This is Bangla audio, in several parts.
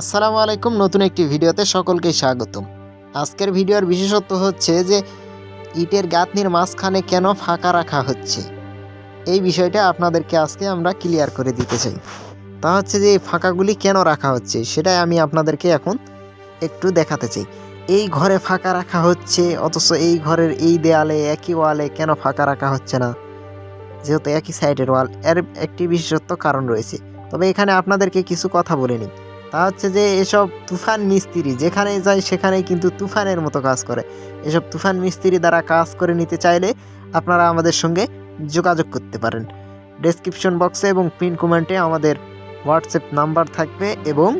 আসসালামু আলাইকুম, নতুন একটি ভিডিওতে সকলকে স্বাগতম। আজকের ভিডিওর বিশেষত্ব হচ্ছে যে, ইটের গাঁথনির মাঝখানে কেন ফাঁকা রাখা হচ্ছে? এই বিষয়টা আপনাদেরকে আজকে আমরা ক্লিয়ার করে দিতে চাই। তা হচ্ছে যে, এই ফাঁকাগুলি কেন রাখা হচ্ছে, সেটাই আমি আপনাদেরকে এখন একটু দেখাতে চাই। এই ঘরে ফাঁকা রাখা হচ্ছে, অথচ এই ঘরের এই দেয়ালে, একই ওয়ালে কেন ফাঁকা রাখা হচ্ছে না? যেহেতু একই সাইডের ওয়াল, এর একটি বিশেষত্ব কারণ রয়েছে। তবে এখানে আপনাদেরকে কিছু কথা বলে নিই। তা হচ্ছে যে এসব তুফান মিস্ত্রি, যেখানে যায় সেখানে কিন্তু তুফানের মতো কাজ করে। এসব তুফান মিস্ত্রি দ্বারা কাজ করে নিতে চাইলে আপনারা আমাদের সঙ্গে যোগাযোগ করতে পারেন। ডেসক্রিপশন বক্সে এবং পিন কমেন্টে আমাদের হোয়াটসঅ্যাপ নাম্বার থাকবে এবং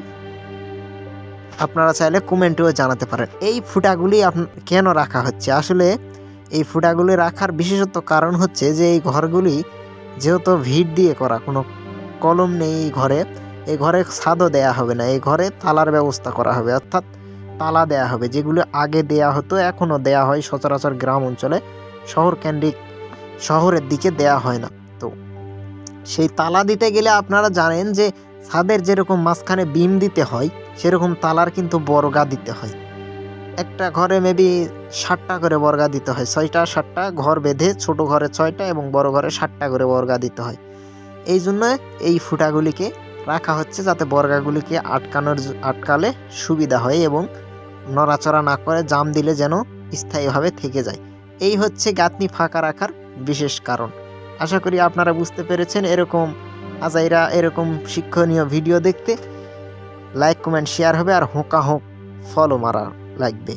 আপনারা চাইলে কমেন্টেও জানাতে পারেন। এই ফুটাগুলি কেন রাখা হচ্ছে? আসলে এই ফুটাগুলি রাখার বিশেষত কারণ হচ্ছে যে এই ঘরগুলি যেহেতু ভিড় দিয়ে করা, কোনো কলম নেই এই ঘরে। এই ঘরে ছাদও দেয়া হবে না, এই ঘরে তালার ব্যবস্থা করা হবে, অর্থাৎ তালা দেয়া হবে। যেগুলো আগে দেয়া হতো, এখনও দেয়া হয়, সচরাচর গ্রাম অঞ্চলে শহর কেন্দ্রিক শহরের দিকে দেয়া হয় না। তো সেই তালা দিতে গেলে আপনারা জানেন যে ছাদের যেরকম মাঝখানে বিম দিতে হয়, সেরকম তালার কিন্তু বর্গা দিতে হয়। একটা ঘরে মেবি ষাটটা করে বর্গা দিতে হয়, ছয়টা, সাতটা, ঘর বেঁধে ছোট ঘরে ছয়টা এবং বড় ঘরে ষাটটা করে বর্গা দিতে হয়। এই জন্য এই ফুটাগুলিকে রাখা হচ্ছে যাতে বর্গাগুলিকে আটকানোর আটকালে সুবিধা হয় এবং নড়াচড়া না করে জাম দিলে যেন স্থায়ীভাবে থেকে যায়। এই হচ্ছে গাঁথনি ফাঁকা রাখার বিশেষ কারণ। আশা করি আপনারা বুঝতে পেরেছেন এরকম আজাইরা এরকম শিক্ষণীয় ভিডিও দেখতে। লাইক, কমেন্ট, শেয়ার হবে আর হোঁকা হোঁক ফলো মারা লাগবে।